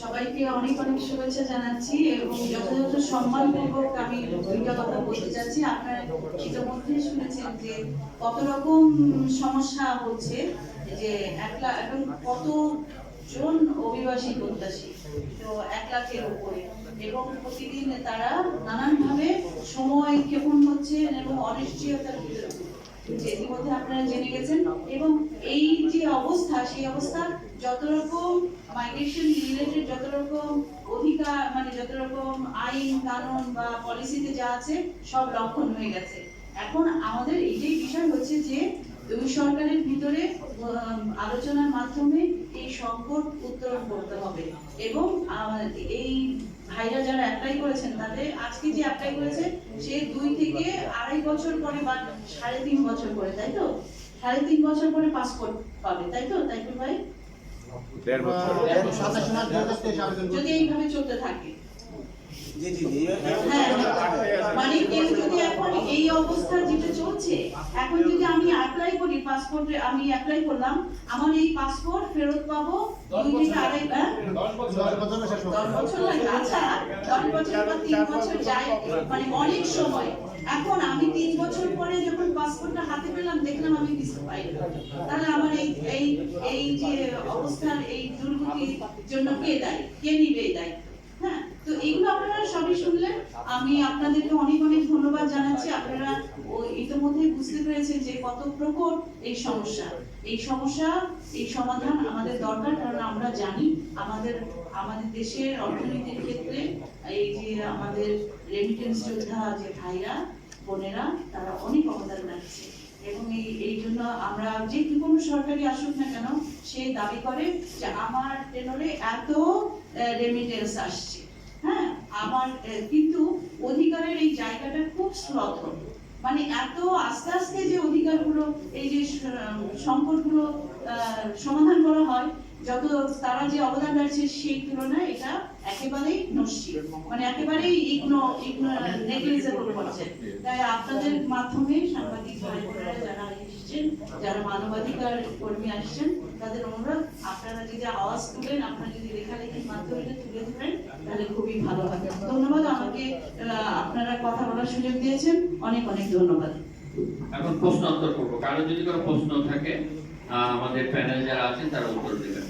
সবাইকে অনেক অনেক শুভেচ্ছা জানাচ্ছি এবং যথাযথ সম্মানপূর্বক আমি দুইটা কথা বলতে চাচ্ছি আপনারা ইতিমধ্যে শুনেছেন যে কত রকম সমস্যা হচ্ছে, যে এক লাখ এখন কত জন অভিবাসী প্রত্যাশী? তো এক লাখের উপরে। এবং প্রতিদিন তারা নানানভাবে সময় ক্ষেপণ হচ্ছে এবং অনিশ্চয়তার ভিতরে ইতিমধ্যে আপনারা জেনে গেছেন এবং এই যে অবস্থা, সেই অবস্থা যত রকম মাইগ্রেশন রিলেটেড যত রকম অধিকার মানে যত রকম আইন, কানুন বা পলিসিতে যা আছে সব লঙ্ঘন হয়ে গেছে। এখন আমাদের এইটাই বিষয় হচ্ছে যে দুই সরকারের ভিতরে আলোচনার মাধ্যমে এই সংকট উত্তরণ করতে হবে এবং এই ভাইরা যারা অ্যাপ্লাই করেছেন তাদের আজকে যে অ্যাপ্লাই করেছে সে দুই থেকে আড়াই বছর পরে বা সাড়ে তিন বছর পরে তাই তো? সাড়ে তিন বছর পরে পাসপোর্ট পাবে তাই তো তাই তো ভাই যদি এইভাবে চলতে থাকে। জি জি জি। হ্যাঁ মানে কেউ এই অবস্থা যেটা চলছে, এখন যদি আমি অ্যাপ্লাই করি পাসপোর্টে আমি অ্যাপ্লাই করলাম, আমার এই পাসপোর্ট ফেরত পাবো হ্যাঁ? আচ্ছা মানে অনেক সময়। এখন আমি তিন বছর পরে যখন পাসপোর্টটা হাতে পেলাম, দেখলাম আমি ভিসা পাই তাহলে আমার এই এই এই যে অবস্থার এই দুর্গতির জন্য কে দায়ী? কে নিবে এই দায়িত্ব হ্যাঁ তো এইগুলো আপনারা সবই শুনলেন আমি আপনাদেরকে অনেক অনেক ধন্যবাদ জানাচ্ছি আপনারা ও ইতিমধ্যে বুঝতে পেরেছেন যে কত প্রকট এই সমস্যা। এই সমস্যা, এই সমাধান আমাদের দরকার, কারণ আমরা জানি আমাদের আমাদের দেশের অর্থনীতির ক্ষেত্রে এই যে আমাদের রেমিটেন্স যোদ্ধা যে ভাইরা, বোনেরা, তারা অনেক অবদান রাখছে। এবং এই এই জন্য আমরা যে কি কোনো সরকারি আসুক না কেন, সে দাবি করে যে আমার টেনরে এত রেমিটেন্স আসছে। হ্যাঁ আমার কিন্তু অধিকারের এই জায়গাটা খুব শ্লথ মানে এত আস্তে আস্তে যে অধিকারগুলো এই যে স- সংকটগুলো আহ, সমাধান করা হয় যত তারা যে অবদান রাখছে সেই তুলনায় এটা একেবারেই নস্যি মানে একেবারেই ইগনো ইগনো নেগলিজেবল করছে তাই আপনাদের মাধ্যমে সাংবাদিক যারা এসেছেন যারা মানবাধিকার কর্মী আসছেন তাদের অনুরোধ আপনারা যদি আওয়াজ তুলেন আপনারা যদি লেখালেখির মাধ্যমে তুলে ধরেন তাহলে খুবই ভালো হবে। ধন্যবাদ, আমাকে আপনারা কথা বলার সুযোগ দিয়েছেন। অনেক অনেক ধন্যবাদ। এখন প্রশ্ন উত্তর করব। কারও যদি কোনো প্রশ্ন থাকে আমাদের প্যানেল যারা আছেন তারা উত্তর দেবেন।